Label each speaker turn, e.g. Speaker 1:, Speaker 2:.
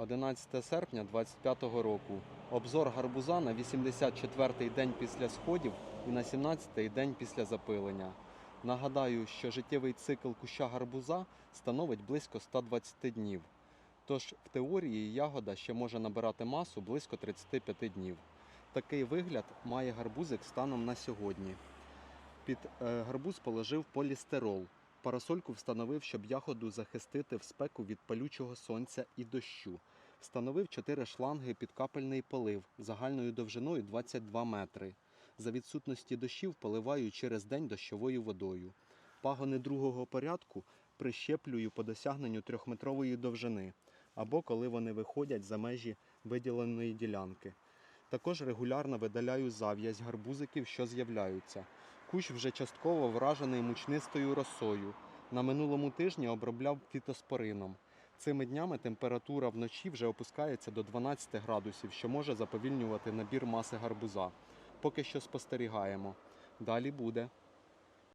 Speaker 1: 11 серпня 2025 року. Обзор гарбуза на 84-й день після сходів і на 17-й день після запилення. Нагадаю, що життєвий цикл куща гарбуза становить близько 120 днів. Тож в теорії ягода ще може набирати масу близько 35 днів. Такий вигляд має гарбузик станом на сьогодні. Під е, гарбуз положив полістирол. Парасольку встановив, щоб ягоду захистити в спеку від палючого сонця і дощу. Встановив 4 шланги під капельний полив загальною довжиною 22 метри. За відсутності дощів поливаю через день дощовою водою. Пагони другого порядку прищеплюю по досягненню трьохметрової довжини або коли вони виходять за межі виділеної ділянки. Також регулярно видаляю зав'язь гарбузиків, що з'являються. Кущ вже частково вражений мучнистою росою. На минулому тижні обробляв фітоспорином. Цими днями температура вночі вже опускається до 12 градусів, що може заповільнювати набір маси гарбуза. Поки що спостерігаємо. Далі буде.